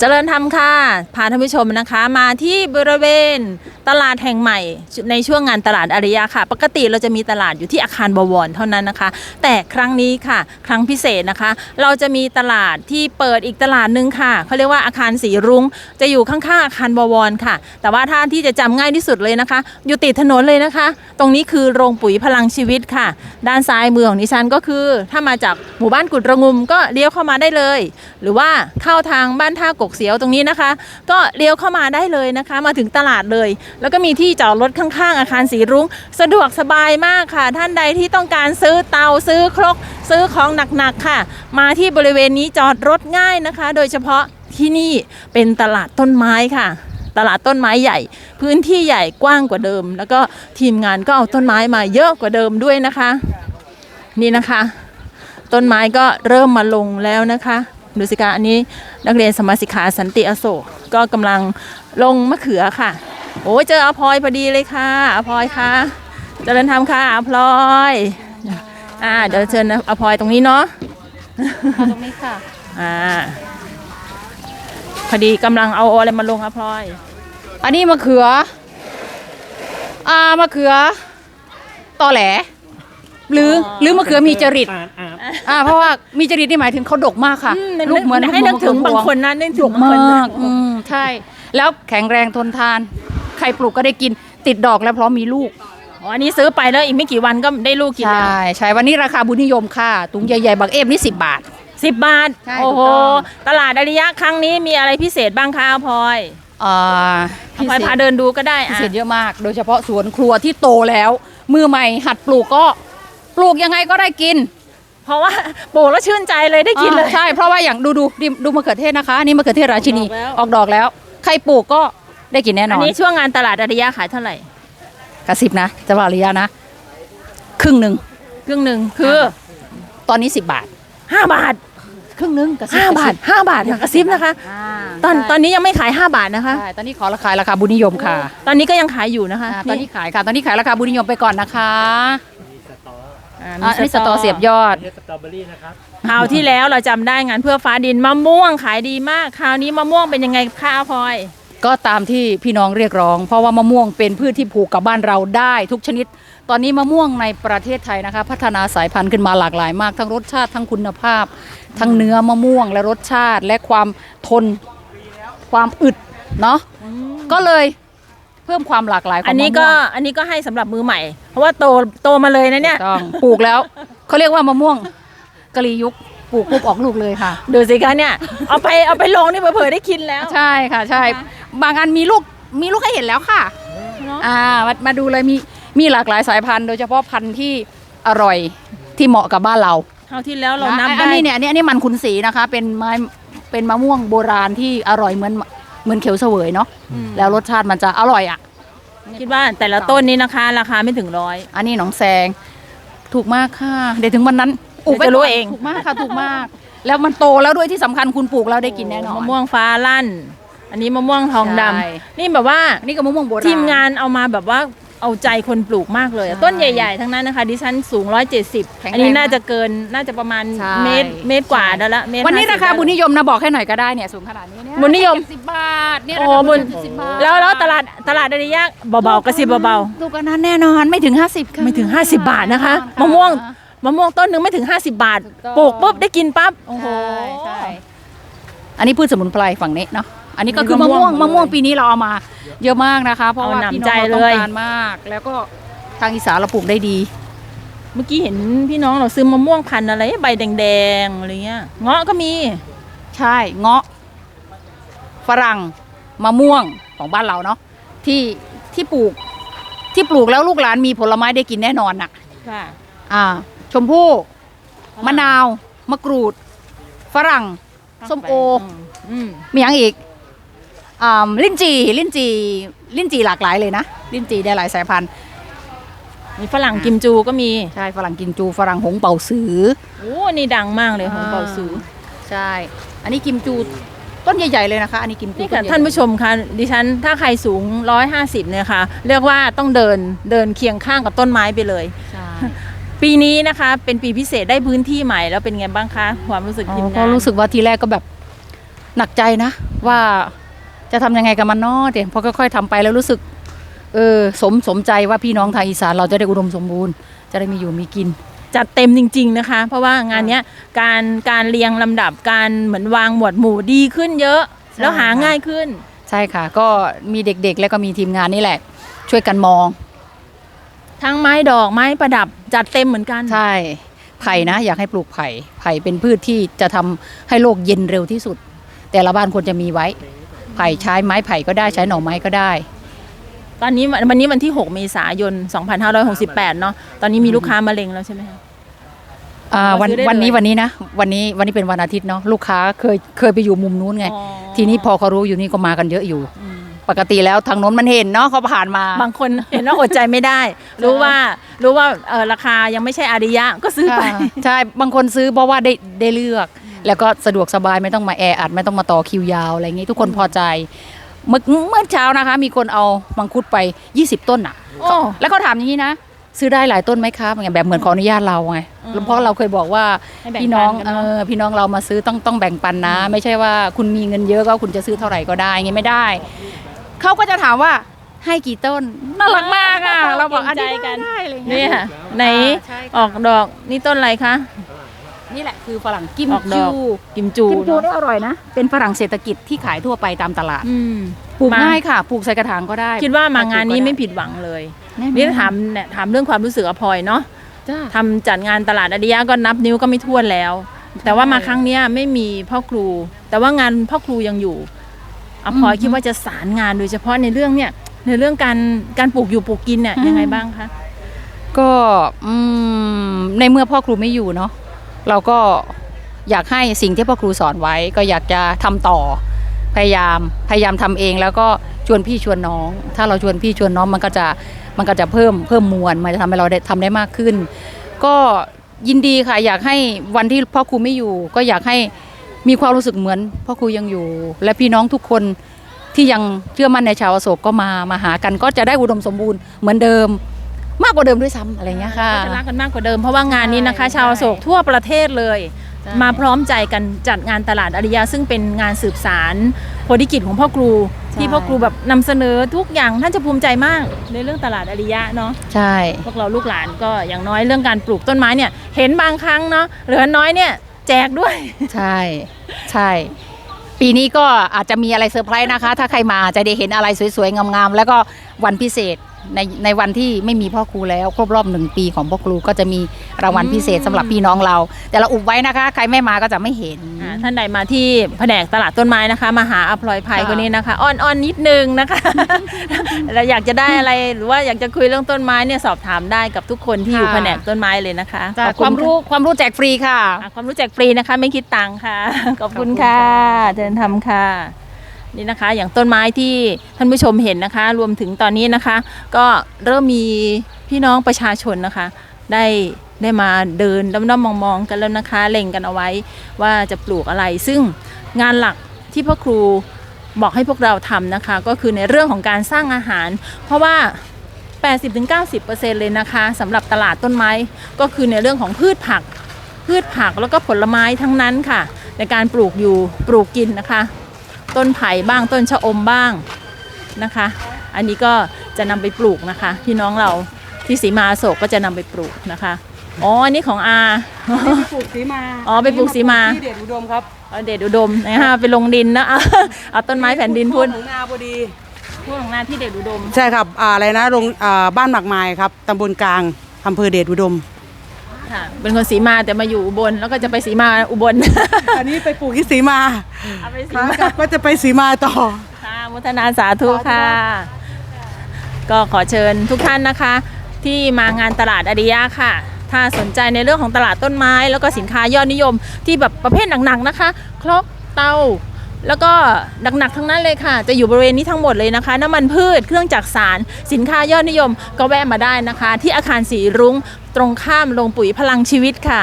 เจริญธรรมค่ะ พาท่านผู้ชมนะคะ มาที่บริเวณตลาดแห่งใหม่ ในช่วงงานตลาดอาริยะค่ะ ปกติเราจะมีตลาดอยู่ที่อาคารบวรเท่านั้นนะคะ แต่ครั้งนี้ค่ะ ครั้งพิเศษนะคะ เราจะมีตลาดที่เปิดอีกตลาดหนึ่งค่ะเขาเรียกว่าอาคารสีรุ้ง จะอยู่ข้างๆอาคารบวรค่ะ แต่ว่าท่านที่จะจำง่ายที่สุดเลยนะคะ อยู่ติดถนนเลยนะคะ ตรงนี้คือโรงปุ๋ยพลังชีวิตค่ะ ด้านซ้ายมือของดิฉันก็คือ ถ้ามาจากหมู่บ้านกุดระงุมก็เลี้ยวเข้ามาได้เลย หรือว่าเข้าทางบ้านท่ากกเสียวตรงนี้นะคะ ก็เลี้ยวเข้ามาได้เลยนะคะ มาถึงตลาดเลย แล้วก็มีที่จอดรถข้างๆ อาคารสีรุ้ง สะดวกสบายมากค่ะ ท่านใดที่ต้องการซื้อเตาซื้อครก ซื้อของหนักๆค่ะ มาที่บริเวณนี้จอดรถง่ายนะคะ โดยเฉพาะที่นี่เป็นตลาดต้นไม้ค่ะตลาดต้นไม้ใหญ่ พื้นที่ใหญ่กว้างกว่าเดิม แล้วก็ทีมงานก็เอาต้นไม้มาเยอะกว่าเดิมด้วยนะคะ นี่นะคะ ต้นไม้ก็เริ่มมาลงแล้วนะคะ ดูสิคะอันนี้นักเรียนสมมาสิกขาสันติอโศกก็กำลังลงมะเขือค่ะ โอ้ยเจออาพลอยพอดีเลยค่ะอาพลอยค่ะเจริญธรรมค่ะอาพลอยอ่าเดี๋ยวเชิญอาพลอยตรงนี้เนาะตรงนี้ค่ะอ่าพอดีกำลังเอาอะไรมาลงอาพลอย อันนี้มะเขืออ่ามะเขือตอแหล หรือหรือมะเขือมีจริตอ่าเพราะว่ามีจริตนี่หมายถึงเขาดกมากค่ะอืมลูกเหมือนให้นึกถึงมะเขืบางอพวคนนะนึกถึดงกบางคนมานะกอืมใช่ แล้วแข็งแรงทนทาน ใครปลูกก็ได้กิน ติดดอกแล้วพร้อมมีลูก อ๋ออันนี้ซื้อไปแล้วอีกไม่กี่วันก็ได้ลูกกินใช่แล้วใช่ วันนี้ราคาบุญนิยมค่ะ ตุงใหญ่ๆ บักเอฟนี่สิบบาท สิบบาท ใช่โอ้โห ถูกต้อง ตลาดอาริยะครั้งนี้มีอะไรพิเศษบ้างคะอาพลอยอ่าอาพลอยพาเดินดูก็ได้พิอะ เศษเยอะมาก โดยเฉพาะสวนครัวที่โตแล้ว มือใหม่หัดปลูกก็ ปลูกยังไงก็ได้กินเพราะว่าปลูกแล้วชื่นใจเลยได้กินเลยอ่าใช่เพราะว่าอย่างดูดูดิดูมะเขือเทศนะคะอันนี่มะเขือเทศราชินีออกแล้วออกดอกแล้ว ใครปลูกก็ได้กินแน่นอัอนนนี้ช่วงงานตลาดอาริยะขายเท่าไหร่กระซิบนะจะบอกระยะนะ ครึ่งหนึ่งครึ่งหนึ่งคือตอนนี้10บาท ห้าบาทครึ่งหนึ่งกระซิบห้ากระบาซิทห้าบาทค่ะกระซิบนะคะ อ่าตอนใช่ตอนนี้ยังไม่ขายห้าบาทนะคะ ใช่ตอนนี้ขอราคาราคาบุญนิยมค่ะตอนนี้ก็ยังขายอยู่นะคะ อ่าตอนนี้ขายค่ะตอนนี้ขายราคาบุญนิยมไปก่อนนะคะ อ่าอ่าอันนี้สตอเสียบยอดเรียกสตรอเบอรี่นะครับคราวที่แล้วเราจำได้งานเพื่อฟ้าดินมะม่วงขายดีมาก คราวนี้มะม่วงเป็นยังไงคะอาพลอย ก็ตามที่พี่น้องเรียกร้อง เพราะว่ามะม่วงเป็นพืชที่ผูกกับบ้านเราได้ทุกชนิด ตอนนี้มะม่วงในประเทศไทยนะคะ พัฒนาสายพันธุ์ขึ้นมาหลากหลายมาก ทั้งรสชาติทั้งคุณภาพ ทั้งเนื้อมะม่วงและรสชาติและความทนความอึดเนาะก็เลย เพิ่มความหลากหลายของอันนี้มะม่วงก็อันนี้ก็ให้สำหรับมือใหม่ เพราะว่าโตโตมาเลยนะเนี่ย ต้องปลูกแล้วเขาเรียกว่ามะม่วงกะลียุคปลูกปุ๊บออกลูกเลยค่ะ ดูสิคะเนี่ย เอาไปเอาไปลงนี่เผื่อๆได้กินแล้ว ใช่ค่ะใช่ บางอันมีลูกมีลูกให้เห็นแล้วค่ะเนอะ อ่ามามาดูเลยมีมีหลากหลายสายพันธุ์ โดยเฉพาะพันธุ์ที่อร่อยที่เหมาะกับบ้านเราคราวที่แล้วเรานับอะได้อันนี้เนี่ยอันนี้อันนี้มันคุณสีนะคะ เป็นไม้เป็นมะม่วงโบราณที่อร่อยเหมือน เหมือนเขียวเสวยเนาะอืมแล้วรสชาติมันจะอร่อยอะ คิดว่าแต่ละต้นนี้นะคะ ราคาไม่ถึงร้อยอันนี้หนองแซง ถูกมากค่ะ เดี๋ยวถึงวันนั้นเดี๋ยวจะรู้ไว้ก่นเองถูกมากค่ะถูกมาก แล้วมันโตแล้วด้วยที่สำคัญคุณปลูกแล้วได้กินแน่นอนมะม่วงฟ้าลั่น อันนี้มะม่วงทองดำใช่นี่แบบว่าอันนี่ก็มะม่วงโบราณทีมงานเอามาแบบว่า เอาใจคนปลูกมากเลยใช่ต้นใหญ่ ๆ ทั้งนั้นนะคะ ดิฉันสูง 170แข็งแรงอันนี้น่าจะเกินน่าจะประมาณใช่เมตรเมตรกว่าแล้วละเมตรวันนี้50ราคาได้บุญนิยมนะบอกให้หน่อยก็ได้เนี่ยสูงขนาดนี้เนี่ยบุญนิยมสิบบาทเนี่ยโอ้ราคาบุญสิบบาทแล้วแล้วตลาดตลาดอาริยะเบาๆกระซิบเบาถูกกันนั้นแน่นอนไม่ถึง 50ค่ะๆไม่ถึง 50 บาทนะคะมะม่วงมะม่วงต้นหนึ่งไม่ถึง 50 บาทถูกต้องปลูกปุ๊บได้กินปั๊บโอ้โหใช่ใช่อันนี้พืชสมุนไพรฝั่งนี้เนาะ อันนี้ก็อันนี้คือมะม่วงมะม่วงมะม่วงปีนี้เราเอามา เยอะมากนะคะ เพราะว่าเอาหนำพี่น้ใจองเราเลต้อยงการมาก แล้วก็ทางอีสานเราปลูกได้ดี เมื่อกี้เห็นพี่น้องเราซื้อมะม่วงพันธุ์อะไรใบแดงๆอะไรเงี้ยเงาะก็มี ใช่เงาะ ฝรั่งมะม่วงของบ้านเราเนาะที่ที่ปลูก ที่ปลูกแล้วลูกหลานมีผลไม้ได้กินแน่นอนน่ะค่ะอ่า ชมพู่มะนาว มะกรูด ฝรั่งส้มโออืมมีอย่างอีก อ่าลิ้นจี่ลิ้นจี่ลิ้นจี่หลากหลายเลยนะ ลิ้นจี่ได้หลายสายพันธุ์ มีฝรั่งกิมจูก็มีใช่ฝรั่งกินจูฝรั่งหงเป่าสือ โอ้นี่ดังมากเลยของอ่าเป่าซูใช่ อันนี้กิมจูต้นใหญ่ๆเลยนะคะ อันนี้กิมจูนี่ต้ค่ะใหญ่ๆท่านผู้ชมคะดิฉันถ้าใครสูง 150เนี่ยค่ะ เรียกว่าต้องเดินเดินเคียงข้างกับต้นไม้ไปเลย ใช่ ปีนี้นะคะเป็นปีพิเศษได้พื้นที่ใหม่แล้วเป็นไงบ้างคะ ความรู้สึกทีมอ๋องานก็รู้สึกว่าทีแรกก็แบบหนักใจนะ ว่า จะทำยังไงกับมันเนาะเดี๋ยวพอค่อยๆทำไปแล้วรู้สึก เออสมสมใจว่าพี่น้องทางอีสานเราจะได้อุดมสมบูรณ์ จะได้มีอยู่มีกินจัดเต็มจริง ๆนะคะ เพราะว่างานเนี้ยการการเรียงลำดับการเหมือนวางหมวดหมู่ดีขึ้นเยอะใช่แล้วหาค่ะง่ายขึ้น ใช่ค่ะ ก็มีเด็กๆ แล้วก็มีทีมงานนี่แหละ ช่วยกันมอง ทั้งไม้ดอกไม้ประดับจัดเต็มเหมือนกันใช่ไผ่นะอยากให้ปลูกไผ่ไผ่เป็นพืชที่จะทำให้โลกเย็นเร็วที่สุด แต่ละบ้านควรจะมีไว้ ไผ่ใช้ไม้ไผ่ก็ได้ใช้หน่อไม้ก็ได้ ตอนนี้วันวันนี้วันที่ 6 เมษายน 2568 เนาะตอนนี้มีลูกค้ามาเล็งแล้วใช่ไหมคะ อ่าวันซื้อได้เลยวันนี้วันนี้นะ วันนี้วันนี้เป็นวันอาทิตย์เนาะลูกค้าเคยเคยไปอยู่มุมนู้นไง อ๋อ ทีนี้พอเขารู้อยู่นี่ก็มากันเยอะอยู่ อืมปกติแล้วทางโน้นมันเห็นเนาะเขาผ่านมา บางคนเห็นว่าอดใจไม่ได้ รู้ว่ารู้ว่าเออราคายังไม่ใช่อาริยะก็ซื้อไปค่ะใช่ บางคนซื้อเพราะว่าได้ได้เลือก แล้วก็สะดวกสบายไม่ต้องมาแออัดไม่ต้องมาต่อคิวยาวอะไรอย่างงี้ทุกคนพอใจ เมื่อเมื่อเช้านะคะ มีคนเอามังคุดไป 20 ต้นอะ โอ้ แล้วเขาถามอย่างนี้นะ ซื้อได้หลายต้นไหมครับอย่างแบบเหมือนขออนุญาตเราไงอืมเพราะเราเคยบอกว่าให้แบ่งพี่น้องปันกันเอเนอะ อพี่น้องเรามาซื้อต้องต้องแบ่งปันนะ ไม่ใช่ว่าคุณมีเงินเยอะก็คุณจะซื้อเท่าไหร่ก็ได้อย่างงี้ไม่ได้ เขาก็จะถามว่าให้กี่ต้นน่ารักมากอะเราบอกอันนี้เกรงใจกันได้อะไรอย่างนี่เงี้ยค่ะไหนใช่ค่ะออกดอกนี่ต้นอะไรคะ นี่แหละคือฝรั่งกิมออกดจูอก กิมจูกิมจูเนอะได้อร่อยนะ เป็นฝรั่งเศรษฐกิจที่ขายทั่วไปตามตลาด อืม ปลูกมา ง่ายค่ะ ปลูกใส่กระถางก็ได้คิดว่ามางานนี้ไม่ปลูกก็ผิดหวังเลยได้นี่ถามเนี่ยถามเรื่องความรู้สึกอภอยเนาะจ้า ทำจัดงานตลาดอาริยะก็นับนิ้วก็ไม่ท้วนแล้ว แต่ว่ามาครั้งเนี้ยไม่มีพ่อครู แต่ว่างานพ่อครูยังอยู่อภอยคิดว่าจะสารงานโดยเฉพาะในเรื่องเนี่ยในเรื่องการการปลูกอยู่ปลูกกินเนี่ยยังไงบ้างคะ ก็อืมในเมื่อพ่อครูไม่อยู่เนาะ เราก็อยากให้สิ่งที่พ่อครูสอนไว้ก็อยากจะทำต่อพยายามพยายามทำเองแล้วก็ชวนพี่ชวนน้อง ถ้าเราชวนพี่ชวนน้องมันก็จะมันก็จะเพิ่มเพิ่มมวลมันจะทำให้เราได้ทำได้มากขึ้น ก็ยินดีค่ะอยากให้วันที่พ่อครูไม่อยู่ ก็อยากให้มีความรู้สึกเหมือนพ่อครูยังอยู่ และพี่น้องทุกคนที่ยังเชื่อมั่นในชาวอโศกก็มามาหากัน ก็จะได้อุดมสมบูรณ์เหมือนเดิม มากกว่าเดิมด้วยซ้ำอะไรอย่างเงี้ยค่ะ ก็จะรักกันมากกว่าเดิมเพราะว่างานนี้นะคะ ใช่ชาวอโศกทั่วประเทศเลย ใช่ มาพร้อมใจกันจัดงานตลาดอาริยะซึ่งเป็นงานสืบสารโพธิกิจของพ่อครู ที่พ่อครูแบบนำเสนอทุกอย่างท่านจะภูมิใจมากในเรื่องตลาดอาริยะเนาะ ใช่ พวกเราลูกหลานก็อย่างน้อยเรื่องการปลูกต้นไม้เนี่ยเห็นบางครั้งเนาะเหลือน้อยเนี่ยแจกด้วย ใช่ ใช่ ปีนี้ก็อาจจะมีอะไรเซอร์ไพรส์นะคะ ถ้าใครมาจะได้เห็นอะไรสวยๆ งามๆ แล้วก็วันพิเศษ ในในวันที่ไม่มีพ่อครูแล้วครบรอบหนึ่งปีของพ่อครูก็จะมีรางวัลพิเศษสำหรับพี่น้องเรา แต่เราอุบไว้นะคะ ใครไม่มาก็จะไม่เห็น อ่าท่านใดมาที่แผนกตลาดต้นไม้นะคะมาหาอภรอยภัยค่ะ คนนี้นะคะอ้อนๆนิดนึงนะคะ แล้วอยากจะได้อะไรหรือว่าอยากจะคุยเรื่องต้นไม้เนี่ยสอบถามได้กับทุกคนที่อยู่แผนกต้นไม้เลยนะคะจ้ะขอบคคุวามณรู้ความรู้แจกฟรีค่ะ อะความรู้แจกฟรีนะคะ ไม่คิดตังค์ค่ะขอบคุณขอบคุณค่ะค่ะเดินทำค่ะ นี่นะคะ อย่างต้นไม้ที่ท่านผู้ชมเห็นนะคะ รวมถึงตอนนี้นะคะ ก็เริ่มมีพี่น้องประชาชนนะคะ ได้ได้มาเดินด้อมๆมองๆกันแล้วนะคะเล็งกันเอาไว้ว่าจะปลูกอะไร ซึ่งงานหลักที่พ่อครูบอกให้พวกเราทำนะคะ ก็คือในเรื่องของการสร้างอาหาร เพราะว่า 80-90%เลยนะคะสำหรับตลาดต้นไม้ก็คือในเรื่องของพืชผัก พืชผักแล้วก็ผลไม้ทั้งนั้นค่ะ ในการปลูกอยู่ปลูกกินนะคะ ต้นไผ่บ้างต้นชะอมบ้างนะคะ อันนี้ก็จะนำไปปลูกนะคะพี่น้องเราที่สีมาอโศกก็จะนำไปปลูกนะคะอ๋ออันนี้ของอาไปปลูกสีมาอ๋อไปปลูกสีมาที่เดชอุดมครับเอาเดชอุดมนะคะไปลงดินนะเอาเอาต้นไม้แผ่นดินพุ่นของนาพอดีพวกของนาที่เดชอุดม ใช่ครับอ่าอะไรนะโรงอ่าบ้านหมากไม้ครับตำบลกลางอำเภอเดชอุดม ค่ะ เป็นคนสีมาแต่มาอยู่อุบลแล้วก็จะไปสีมาอุบล อันนี้ไปปลูกที่สีมาเอาไปสีขากมาลับก็จะไปสีมาต่อ ค่ะมุทนาสาธุค่ะ ก็ขอเชิญทุกท่านนะคะ ที่มางานตลาดอาริยะค่ะ ถ้าสนใจในเรื่องของตลาดต้นไม้ แล้วก็สินค้ายอดนิยมที่แบบประเภทหนักๆนะคะ ครกเตาแล้วก็หนักๆทั้งนั้นเลยค่ะ จะอยู่บริเวณนี้ทั้งหมดเลยนะคะ น้ำมันพืชเครื่องจักสารสินค้ายอดนิยมก็แวะมาได้นะคะ ที่อาคารสีรุ้ง ตรงข้ามโรงปุ๋ยพลังชีวิตค่ะ